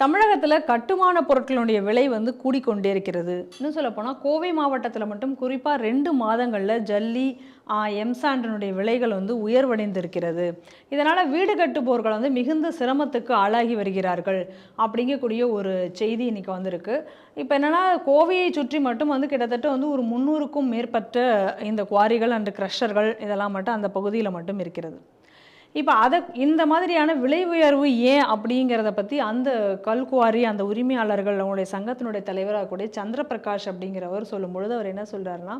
தமிழகத்தில் கட்டுமான பொருட்களுடைய விலை வந்து கூடிக்கொண்டே இருக்கிறது. இன்னும் சொல்லப்போனால் கோவை மாவட்டத்தில் மட்டும் குறிப்பாக ரெண்டு மாதங்களில் ஜல்லி எம்சாண்டனுடைய விலைகள் வந்து உயர்வடைந்திருக்கிறது. இதனால் வீடு கட்டுபவர்கள் வந்து மிகுந்த சிரமத்துக்கு ஆளாகி வருகிறார்கள். அப்படிங்கக்கூடிய ஒரு செய்தி இன்னைக்கு வந்திருக்கு. இப்போ என்னென்னா கோவையை சுற்றி மட்டும் வந்து கிட்டத்தட்ட வந்து ஒரு முந்நூறுக்கும் மேற்பட்ட இந்த குவாரிகள் அண்டு க்ரஷர்கள் இதெல்லாம் மட்டும் அந்த பகுதியில் மட்டும் இருக்கிறது. இப்போ அதை இந்த மாதிரியான விலை உயர்வு ஏன் அப்படிங்கிறத பற்றி அந்த கல்குவாரி அந்த உரிமையாளர்கள் அவங்களுடைய சங்கத்தினுடைய தலைவராக கூடிய சந்திரபிரகாஷ் அப்படிங்கிறவர் சொல்லும் பொழுது அவர் என்ன சொல்கிறாருன்னா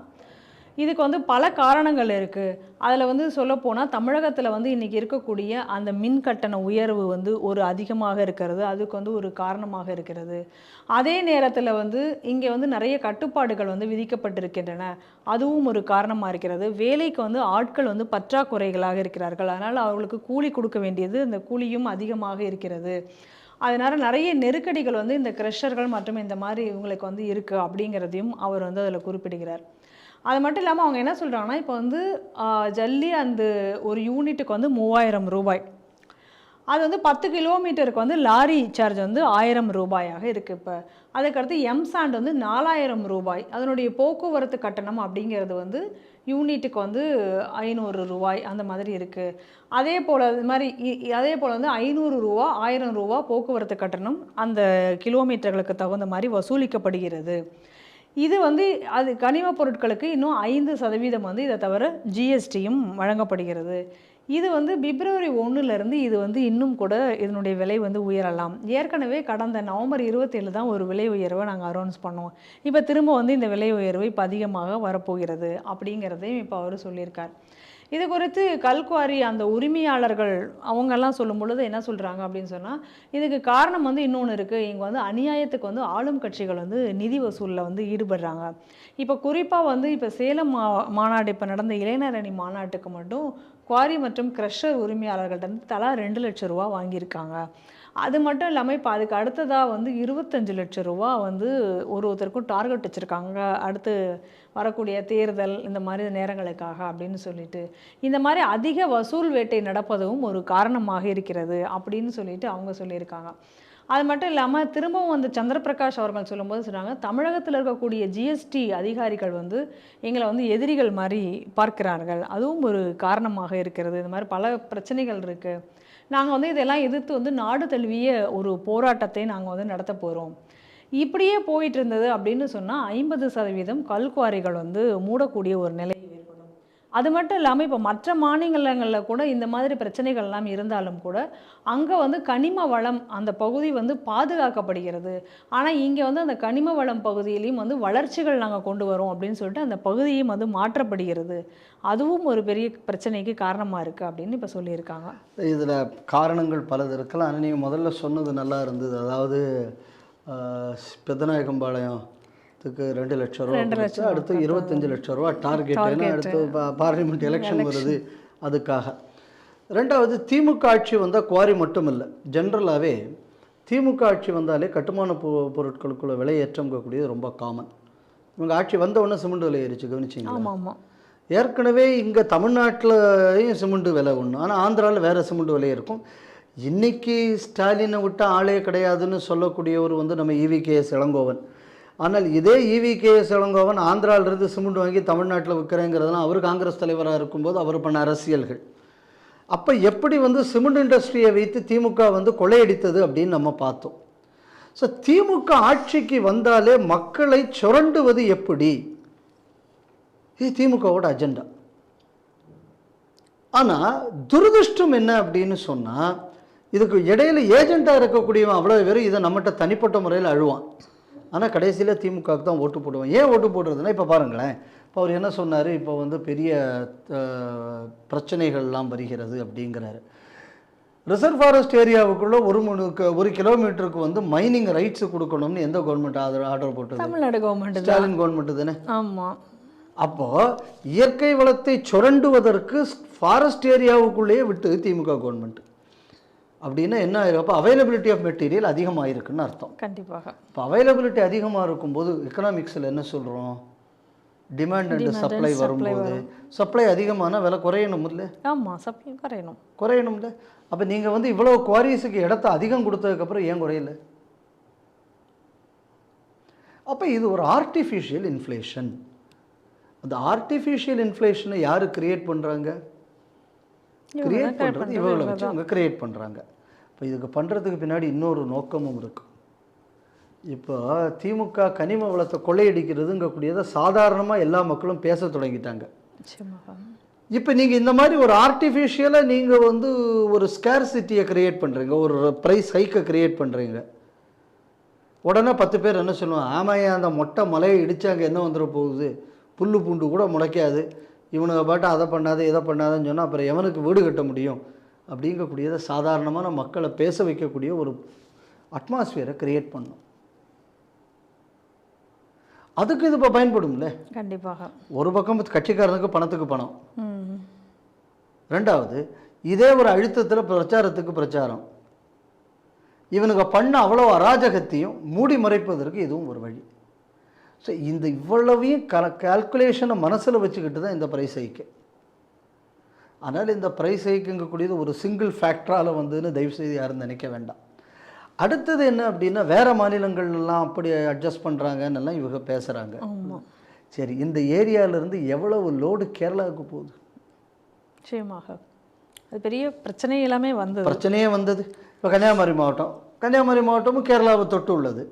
இதுக்கு வந்து பல காரணங்கள் இருக்குது அதில் வந்து சொல்லப்போனால் தமிழகத்தில் வந்து இன்றைக்கி இருக்கக்கூடிய அந்த மின் கட்டண உயர்வு வந்து ஒரு அதிகமாக இருக்கிறது. அதுக்கு வந்து ஒரு காரணமாக இருக்கிறது. அதே நேரத்தில் வந்து இங்கே வந்து நிறைய கட்டுப்பாடுகள் வந்து விதிக்கப்பட்டிருக்கின்றன. அதுவும் ஒரு காரணமாக இருக்கிறது. வேலைக்கு வந்து ஆட்கள் வந்து பற்றாக்குறைகளாக இருக்கிறார்கள். அதனால் அவர்களுக்கு கூலி கொடுக்க வேண்டியது இந்த கூலியும் அதிகமாக இருக்கிறது. அதனால் நிறைய நெருக்கடிகள் வந்து இந்த கிரஷர்கள் மற்றும் இந்த மாதிரி இவங்களுக்கு வந்து இருக்குது அப்படிங்கிறதையும் அவர் வந்து அதில் குறிப்பிடுகிறார். அது மட்டும் இல்லாமல் அவங்க என்ன சொல்கிறாங்கன்னா இப்போ வந்து ஜல்லி அந்த ஒரு யூனிட்டுக்கு வந்து மூவாயிரம் ரூபாய். அது வந்து பத்து கிலோமீட்டருக்கு வந்து லாரி சார்ஜ் வந்து ஆயிரம் ரூபாயாக இருக்குது இப்போ. அதுக்கடுத்து எம்சாண்ட் வந்து நாலாயிரம் ரூபாய். அதனுடைய போக்குவரத்து கட்டணம் அப்படிங்கிறது வந்து யூனிட்டுக்கு வந்து ஐநூறு ரூபாய் அந்த மாதிரி இருக்குது அதே போல் இது மாதிரி இ- அதே போல் வந்து ஐநூறு ரூபா ஆயிரம் ரூபா போக்குவரத்து கட்டணம் அந்த கிலோமீட்டர்களுக்கு தகுந்த மாதிரி வசூலிக்கப்படுகிறது. இது வந்து அது கனிம பொருட்களுக்கு இன்னும் ஐந்து சதவீதம் வந்து இதை தவிர ஜிஎஸ்டியும் வழங்கப்படுகிறது. இது வந்து பிப்ரவரி ஒன்றுலேருந்து இது வந்து இன்னும் கூட இதனுடைய விலை வந்து உயரலாம். ஏற்கனவே கடந்த நவம்பர் இருபத்தேழு தான் ஒரு விலை உயர்வை நாங்கள் அனௌன்ஸ் பண்ணோம். இப்போ திரும்ப வந்து இந்த விலை உயர்வு இப்போ அதிகமாக வரப்போகிறது அப்படிங்கிறதையும் இப்போ அவர் சொல்லியிருக்கார். இது குறித்து கல்குவாரி அந்த உரிமையாளர்கள் அவங்கெல்லாம் சொல்லும் பொழுது என்ன சொல்கிறாங்க அப்படின்னு சொன்னால் இதுக்கு காரணம் வந்து இன்னொன்று இருக்குது இங்கே வந்து அநியாயத்துக்கு வந்து ஆளும் கட்சிகள் வந்து நிதி வசூலில் வந்து ஈடுபடுறாங்க. இப்போ குறிப்பாக வந்து இப்போ சேலம் மா மாநாடு இப்போ நடந்த இளைஞர் அணி மாநாட்டுக்கு மட்டும் குவாரி மற்றும் க்ரஷர் உரிமையாளர்கள்ட்ட தலா ரெண்டு லட்சம் ரூபா வாங்கியிருக்காங்க. அது மட்டும் இல்லாமல் இப்போ அதுக்கு அடுத்ததாக வந்து இருபத்தஞ்சு லட்சம் ரூபா வந்து ஒரு ஒருத்தருக்கும் டார்கெட் வச்சுருக்காங்க. அடுத்து வரக்கூடிய தேர்தல் இந்த மாதிரி நேரங்களுக்காக அப்படின்னு சொல்லிட்டு. இந்த மாதிரி அதிக வசூல் வேட்டை நடப்பதும் ஒரு காரணமாக இருக்கிறது அப்படின்னு சொல்லிட்டு அவங்க சொல்லியிருக்காங்க. அது மட்டும் இல்லாமல் திரும்பவும் வந்து சந்திரபிரகாஷ் அவர்கள் சொல்லும்போது சொன்னாங்க தமிழகத்தில் இருக்கக்கூடிய ஜிஎஸ்டி அதிகாரிகள் வந்து எங்களை வந்து எதிரிகள் மாதிரி பார்க்கிறார்கள். அதுவும் ஒரு காரணமாக இருக்கிறது. இந்த மாதிரி பல பிரச்சனைகள் இருக்குது நாங்கள் வந்து இதெல்லாம் எதிர்த்து வந்து நாடு தழுவிய ஒரு போராட்டத்தை நாங்கள் வந்து நடத்த போகிறோம் இப்படியே போயிட்டு இருந்தது அப்படின்னு சொன்னால் ஐம்பது சதவீதம் கல்குவாரிகள் வந்து மூடக்கூடிய ஒரு நிலை அது மட்டும் இல்லாமல் இப்போ மற்ற மாநிலங்களில் கூட இந்த மாதிரி பிரச்சனைகள்லாம் இருந்தாலும் கூட அங்கே வந்து கனிம வளம் அந்த பகுதி வந்து பாதுகாக்கப்படுகிறது. ஆனால் இங்கே வந்து அந்த கனிம வளம் பகுதியிலையும் வந்து வளர்ச்சிகள் நாங்கள் கொண்டு வரோம் அப்படின்னு சொல்லிட்டு அந்த பகுதியும் வந்து மாற்றப்படுகிறது. அதுவும் ஒரு பெரிய பிரச்சனைக்கு காரணமாக இருக்குது அப்படின்னு இப்போ சொல்லியிருக்காங்க. இதில் காரணங்கள் பலது இருக்கலாம். ஆனால் நீங்கள் முதல்ல சொன்னது நல்லா இருந்தது. அதாவது பெதநாயகம்பாளையம் பெத்தநாயக்கம்பாளையத்துக்கு ரெண்டு லட்சம் ரூபா அடுத்து இருபத்தஞ்சு லட்சம் ரூபா டார்கெட் ஏன்னா அடுத்து பார்லிமெண்ட் எலெக்ஷன் வருது அதுக்காக. ரெண்டாவது திமுக ஆட்சி வந்தால் குவாரி மட்டும் இல்லை ஜென்ரலாகவே திமுக ஆட்சி வந்தாலே கட்டுமான பொ பொருட்களுக்குள்ள விலையேற்றம்கக்கூடியது ரொம்ப காமன் இவங்க ஆட்சி வந்த உடனே சிமெண்ட் விலை ஏறிச்சு கவனிச்சிங்களா? ஏற்கனவே இங்கே தமிழ்நாட்டிலையும் சிமெண்ட் விலை ஒன்று ஆனால் ஆந்திராவில் வேறு சிமெண்ட் விலை இருக்கும். இன்னைக்கு ஸ்டாலினை விட்ட ஆளே கிடையாதுன்னு சொல்லக்கூடியவர் வந்து நம்ம இவிகேஎஸ் இளங்கோவன். ஆனால் இதே இவிகேஎஸ் இளங்கோவன் ஆந்திராவிலிருந்து சிமெண்ட் வாங்கி தமிழ்நாட்டில் விற்கிறேங்கிறதுலாம் அவர் காங்கிரஸ் தலைவராக இருக்கும்போது அவர் பண்ண அரசியல்கள். அப்போ எப்படி வந்து சிமெண்ட் இண்டஸ்ட்ரியை வைத்து திமுக வந்து கொள்ளையடித்தது அப்படின்னு நம்ம பார்த்தோம். ஸோ திமுக ஆட்சிக்கு வந்தாலே மக்களை சுரண்டுவது எப்படி? இது திமுகவோட அஜெண்டா. ஆனால் துரதிருஷ்டம் என்ன அப்படின்னு சொன்னால் இதுக்கு இடையில ஏஜெண்ட்டாக இருக்கக்கூடியவன் அவ்வளோ பேரும் இதை நம்மகிட்ட தனிப்பட்ட முறையில் அழுவான். ஆனால் கடைசியில் திமுகவுக்கு தான் ஓட்டு போடுவான் ஏன் ஓட்டு போடுறதுன்னா இப்போ பாருங்களேன். இப்போ அவர் என்ன சொன்னார்? இப்போ வந்து பெரிய பிரச்சனைகள்லாம் வருகிறது அப்படிங்கிறாரு. ரிசர்வ் ஃபாரஸ்ட் ஏரியாவுக்குள்ள ஒரு மணிக்கு ஒரு கிலோமீட்டருக்கு வந்து மைனிங் ரைட்ஸ் கொடுக்கணும்னு எந்த கவர்மெண்ட் ஆர்டர் ஆர்டர் போட்டது? தமிழ்நாடு கவர்மெண்ட் ஸ்டாலின் கவர்மெண்ட் தானே? ஆமாம் அப்போ இயற்கை வளத்தை சுரண்டுவதற்கு ஃபாரஸ்ட் ஏரியாவுக்குள்ளேயே விட்டு திமுக கவர்மெண்ட் அப்படின்னா என்ன ஆயிரும்? அப்போ அவைலபிலிட்டி ஆஃப் மெட்டீரியல் அதிகமாயிருக்குன்னு அர்த்தம். கண்டிப்பாக. இப்போ அவைலபிலிட்டி அதிகமாக இருக்கும்போது எக்கனாமிக்ஸில் என்ன சொல்கிறோம் டிமாண்ட் அண்ட் சப்ளை வரும்போது சப்ளை அதிகமான விலை குறையணும் இல்லை? ஆமாம் சப்ளை குறையணும். குறையணும்ல. அப்போ நீங்கள் வந்து இவ்வளோ குவாரிஸுக்கு இடத்த அதிகம் கொடுத்ததுக்கப்புறம் ஏன் குறையல? அப்போ இது ஒரு ஆர்டிஃபிஷியல் இன்ஃப்ளேஷன் அந்த ஆர்டிஃபிஷியல் இன்ஃப்ளேஷனை யார் கிரியேட் பண்ணுறாங்க கிரியேட் பண்ணுறது இவங்களை இவங்க வச்சு அவங்க கிரியேட் பண்ணுறாங்க இப்போ இதுக்கு பண்ணுறதுக்கு பின்னாடி இன்னொரு நோக்கமும் இருக்கு. இப்போ திமுக கனிம வளத்தை கொள்ளையடிக்கிறதுங்கக்கூடியதை சாதாரணமாக எல்லா மக்களும் பேச தொடங்கிட்டாங்க. இப்போ நீங்கள் இந்த மாதிரி ஒரு ஆர்டிஃபிஷியலாக நீங்கள் வந்து ஒரு ஸ்கேர்சிட்டியை கிரியேட் பண்ணுறீங்க ஒரு ப்ரைஸ் ஹைக்கை கிரியேட் பண்ணுறீங்க உடனே பத்து பேர் என்ன சொல்லுவாங்க ஆமாய்யா அந்த மொட்டை மலையை இடிச்சாங்க என்ன வந்துட போகுது? புல்லு பூண்டு கூட முளைக்காது. இவனுங்க பாட்டு அதை பண்ணாத இதை பண்ணாதன்னு சொன்னால் அப்புறம் எவனுக்கு வீடு கட்ட முடியும்? அப்படிங்கக்கூடியதை சாதாரணமான மக்களை பேச வைக்கக்கூடிய ஒரு அட்மாஸ்பியரை கிரியேட் பண்ணும். அதுக்கு இது இப்போ பயன்படும்ல? கண்டிப்பாக. ஒரு பக்கம் கட்சிக்காரனுக்கு பணத்துக்கு பணம். ரெண்டாவது இதே ஒரு அழுத்தத்தில் பிரச்சாரத்துக்கு பிரச்சாரம். இவனுங்க பண்ண அவ்வளோ அராஜகத்தையும் மூடி மறைப்பதற்கு இதுவும் ஒரு வழி. ஸோ இந்த இவ்வளவையும் கல கால்குலேஷனை மனசில் வச்சுக்கிட்டு தான் இந்த ப்ரைஸ் ஹைக்கு அதனால் இந்த ப்ரைஸ் ஹைக்குங்கக்கூடியது ஒரு சிங்கிள் ஃபேக்டரால் வந்துன்னு தயவுசெய்து யாரும் நினைக்க வேண்டாம். அடுத்தது என்ன அப்படின்னா வேறு மாநிலங்கள்லாம் அப்படி அட்ஜஸ்ட் பண்ணுறாங்கன்னெல்லாம் இவங்க பேசுகிறாங்க சரி இந்த ஏரியாவிலேருந்து எவ்வளவு லோடு கேரளாவுக்கு போகுது? நிச்சயமாக. அது பெரிய பிரச்சனை எல்லாமே வந்தது. பிரச்சனையே வந்தது. இப்போ கன்னியாகுமரி மாவட்டம். கன்னியாகுமரி மாவட்டமும் கேரளாவை தொட்டு உள்ளது.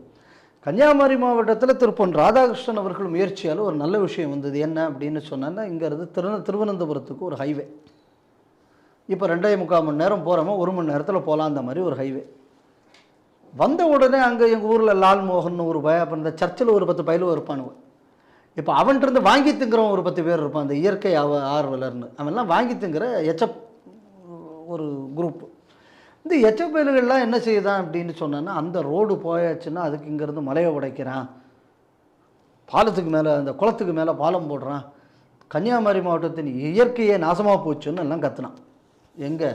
கன்னியாகுமரி மாவட்டத்தில் திருப்பொன் ராதாகிருஷ்ணன் அவர்கள் முயற்சியால் ஒரு நல்ல விஷயம் வந்தது. என்ன அப்படின்னு சொன்னோன்னா இங்கேருந்து திரு திருவனந்தபுரத்துக்கு ஒரு ஹைவே இப்போ ரெண்டே முக்கால் மணி நேரம் போகிறோமோ ஒரு மணி நேரத்தில் போகலாம் அந்த மாதிரி ஒரு ஹைவே வந்த உடனே அங்கே எங்கள் ஊரில் லால் மோகன் ஒரு பய அப்புறம் இந்த சர்ச்சில் ஒரு பத்து பயிலும் இருப்பானுங்க. இப்போ அவன்கிட்ட வாங்கி திங்கிறவன் ஒரு பத்து பேர் இருப்பான் அந்த இயற்கை ஆவ ஆர்வலர்னு. அவன்லாம் வாங்கி திங்குற எச்சப் ஒரு குரூப் இந்த எச்சப் என்ன செய்யுதான் அப்படின்னு சொன்னேன்னா அந்த ரோடு போயாச்சுன்னா அதுக்கு இங்கேருந்து மலையை உடைக்கிறான். பாலத்துக்கு மேலே அந்த குளத்துக்கு மேலே பாலம் போடுறான். கன்னியாகுமரி மாவட்டத்தின் இயற்கையே நாசமாக போச்சுன்னு எல்லாம் கத்துனான். எங்கே?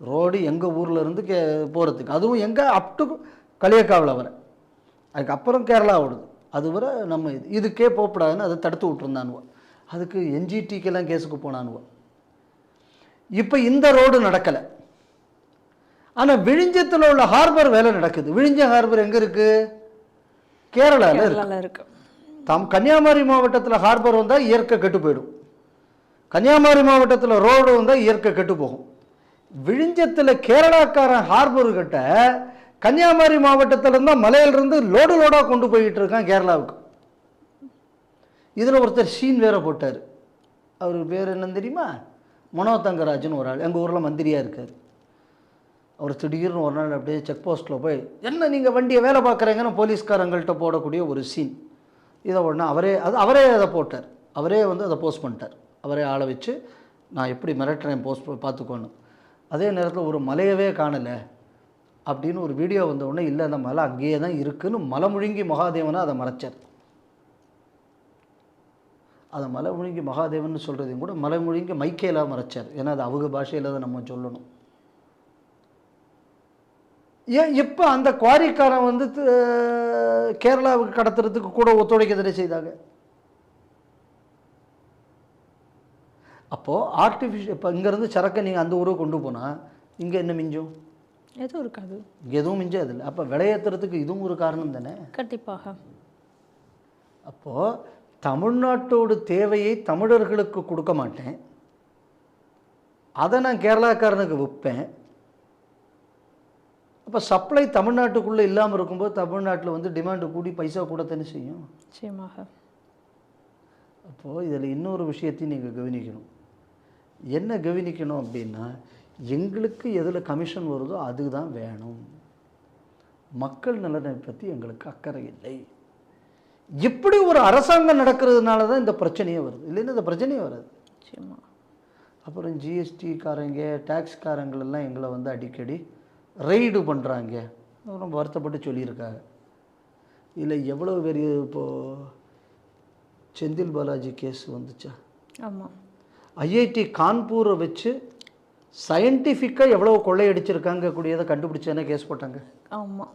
ரோடு எங்கள் ஊரில் இருந்து கே போகிறதுக்கு அதுவும் எங்கே? அப் டு களியக்காவில் வர. அதுக்கப்புறம் கேரளா ஓடுது. அது வர நம்ம இது இதுக்கே போகக்கூடாதுன்னு அதை தடுத்து விட்டுருந்தானுவ. அதுக்கு என்ஜிடிக்கெல்லாம் கேஸுக்கு போனானுவ. இப்போ இந்த ரோடு நடக்கலை. ஆனால் விழிஞ்சத்தில் உள்ள ஹார்பர் வேலை நடக்குது. விழிஞ்ச ஹார்பர் எங்கே இருக்குது கேரளாவில் இருக்கு. தம் கன்னியாகுமரி மாவட்டத்தில் ஹார்பர் வந்தால் இயற்கை கெட்டு போயிடும். கன்னியாகுமரி மாவட்டத்தில் ரோடு வந்தால் இயற்கை கெட்டு போகும். விழிஞ்சத்தில் கேரளாக்காரன் ஹார்பர் கிட்ட கன்னியாகுமரி மாவட்டத்தில் இருந்தால் மலையிலிருந்து லோடு லோடாக கொண்டு போய்கிட்டு இருக்கான் கேரளாவுக்கு. இதில் ஒருத்தர் சீன் வேற போட்டார். அவர் பேர் என்னன்னு தெரியுமா? மனோ தங்கராஜன் ஒரு ஆள். எங்கள் ஊரில் மந்திரியாக இருக்கார். அவர் திடீர்னு ஒரு நாள் அப்படியே செக் போஸ்ட்டில் போய் என்ன நீங்கள் வண்டியை வேலை பார்க்குறீங்கன்னு போலீஸ்காரங்கள்ட்ட போடக்கூடிய ஒரு சீன் இதை உடனே அவரே அது அவரே அதை போட்டார். அவரே வந்து அதை போஸ்ட் பண்ணிட்டார். அவரே ஆளை வச்சு நான் எப்படி மிரட்டுறேன் போஸ்ட் பார்த்துக்கோன்னு. அதே நேரத்தில் ஒரு மலையவே காணலை அப்படின்னு ஒரு வீடியோ வந்த உடனே இல்லை அந்த மலை அங்கேயே தான் இருக்குதுன்னு மலை முழுங்கி மகாதேவனை அதை மறைச்சார். அதை மலை முழுங்கி மகாதேவன் சொல்கிறதையும் கூட மலை முழுங்கி மைக்கேலாக மறைச்சார். ஏன்னா அது அவங்க பாஷையில் தான் நம்ம சொல்லணும். இப்போ அந்த குவாரிக்காரன் வந்து கேரளாவுக்கு கடத்துறதுக்கு கூட ஒத்துழைக்க தானே செய்தாங்க? அப்போது ஆர்டிஃபிஷியல் இப்போ இங்கேருந்து சரக்கை நீங்கள் அந்த ஊருக்கு கொண்டு போனால் இங்கே என்ன மிஞ்சும்? எதுவும் இருக்காது எதுவும் மிஞ்சாது இல்லை. அப்போ விளையேற்றுறதுக்கு இதுவும் ஒரு காரணம் தானே? கண்டிப்பாக. அப்போது தமிழ்நாட்டோட தேவையை தமிழர்களுக்கு கொடுக்க மாட்டேன். அதை நான் கேரளாக்காரனுக்கு விற்பேன் அப்போ சப்ளை தமிழ்நாட்டுக்குள்ளே இல்லாமல் இருக்கும்போது தமிழ்நாட்டில் வந்து டிமாண்டு கூடி பைசா கூட தானே செய்யும். நிச்சயமாக. அப்போது இதில் இன்னொரு விஷயத்தையும் நீங்கள் கவனிக்கணும். என்ன கவனிக்கணும் அப்படின்னா எங்களுக்கு எதில் கமிஷன் வருதோ அதுதான் வேணும். மக்கள் நலனை பற்றி எங்களுக்கு அக்கறை இல்லை. இப்படி ஒரு அரசாங்கம் நடக்கிறதுனால தான் இந்த பிரச்சனையே வருது. இல்லைன்னா இந்த பிரச்சனையே வராது. அப்புறம் ஜிஎஸ்டிக்காரங்க டேக்ஸ்காரங்களெல்லாம் எங்களை வந்து அடிக்கடி ரெய்டு பண்ணுறாங்க ரொம்ப வருத்தப்பட்டு சொல்லியிருக்காங்க. இல்லை எவ்வளோ பெரிய இப்போது செந்தில் பாலாஜி கேஸ் வந்துச்சா? ஆமாம் ஐஐடி கான்பூரை வச்சு சயின்டிஃபிக்காக எவ்வளோ கொள்ளையடிச்சிருக்காங்க கூடியதை கண்டுபிடிச்சேன்னா கேஸ் போட்டாங்க. ஆமாம்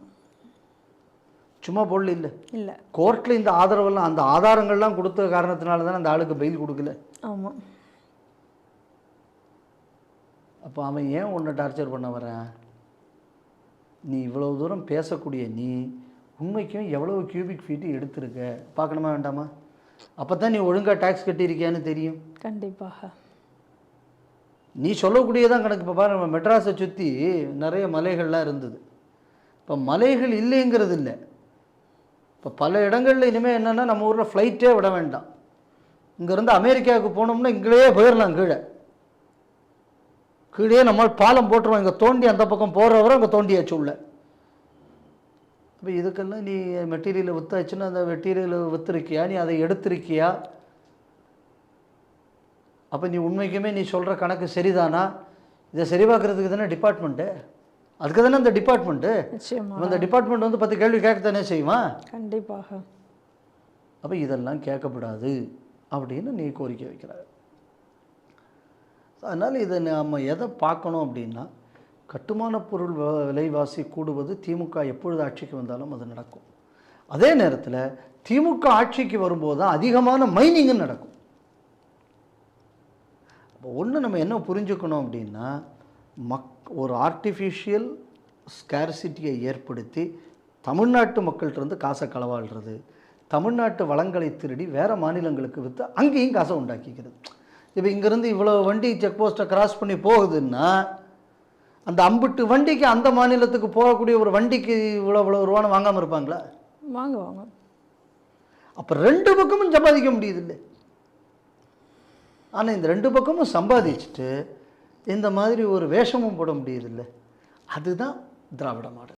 சும்மா போடல இல்லை. இல்லை கோர்ட்டில் இந்த ஆதரவெல்லாம் அந்த ஆதாரங்கள்லாம் கொடுத்த காரணத்தினால தானே அந்த ஆளுக்கு பெயில் கொடுக்கல. ஆமாம் அப்போ அவன் ஏன் உன்னை டார்ச்சர் பண்ண வரான் நீ இவ்வளவு தூரம் பேசக்கூடிய நீ உண்மைக்கும் எவ்வளவு கியூபிக் ஃபீட் எடுத்திருக்க? பார்க்கணுமா வேண்டாமா? அப்போ தான் நீ ஒழுங்காக டேக்ஸ் கட்டியிருக்கியான்னு தெரியும். கண்டிப்பாக. நீ சொல்லக்கூடியதான் கணக்கு. இப்போ பாரு நம்ம மெட்ராஸை சுற்றி நிறைய மலைகள்லாம் இருந்தது. இப்போ மலைகள் இல்லைங்கிறது இல்லை. இப்போ பல இடங்களில் இனிமேல் என்னென்னா நம்ம ஊரில் ஃப்ளைட்டே விட வேண்டாம். இங்கேருந்து அமெரிக்காவுக்கு போனோம்னா இங்கேயே போயிடலாம் கீழே. கீழே நம்ம பாலம் போட்டுருவோம். இங்கே தோண்டி அந்த பக்கம் போகிறவரை அங்கே தோண்டியாச்சு உள்ள. அப்போ இதுக்கெல்லாம் நீ மெட்டீரியலை வித்தாச்சுன்னா அந்த மெட்டீரியலை விற்றுருக்கியா நீ அதை எடுத்திருக்கியா? அப்போ நீ உண்மைக்குமே நீ சொல்கிற கணக்கு சரிதானா? இதை சரி பார்க்குறதுக்கு தானே டிபார்ட்மெண்ட்டு அதுக்கு தானே அந்த டிபார்ட்மெண்ட்டு அந்த டிபார்ட்மெண்ட் வந்து பத்து கேள்வி கேட்கத்தானே செய்வான்? கண்டிப்பாக. அப்போ இதெல்லாம் கேட்கக்கூடாது அப்படின்னு நீ கோரிக்கை அதனால் இதை நம்ம எதை பார்க்கணும் அப்படின்னா கட்டுமான பொருள் வ- விலைவாசி கூடுவது திமுக எப்பொழுது ஆட்சிக்கு வந்தாலும் அது நடக்கும். அதே நேரத்தில் திமுக ஆட்சிக்கு வரும்போது தான் அதிகமான மைனிங்கும் நடக்கும். அப்போ ஒன்று நம்ம என்ன புரிஞ்சுக்கணும் அப்படின்னா மக் ஒரு ஆர்டிஃபிஷியல் ஸ்கேர்சிட்டியை ஏற்படுத்தி தமிழ்நாட்டு மக்கள்கிட்ட இருந்து காசை களவாடுறது தமிழ்நாட்டு வளங்களை திருடி வேறு மாநிலங்களுக்கு விற்று அங்கேயும் காசை உண்டாக்கிக்கிறது. இப்போ இங்கேருந்து இவ்வளோ வண்டி செக் போஸ்ட்டை கிராஸ் பண்ணி போகுதுன்னா அந்த அம்புட்டு வண்டிக்கு அந்த மாநிலத்துக்கு போகக்கூடிய ஒரு வண்டிக்கு இவ்வளோ இவ்வளோ ரூபான்னு வாங்காமல் இருப்பாங்களா? வாங்க வாங்க. அப்போ ரெண்டு பக்கமும் சம்பாதிக்க முடியுது இல்லை ஆனால் இந்த ரெண்டு பக்கமும் சம்பாதிச்சுட்டு இந்த மாதிரி ஒரு வேஷமும் போட முடியுதில்ல. அதுதான் திராவிட மாடல்.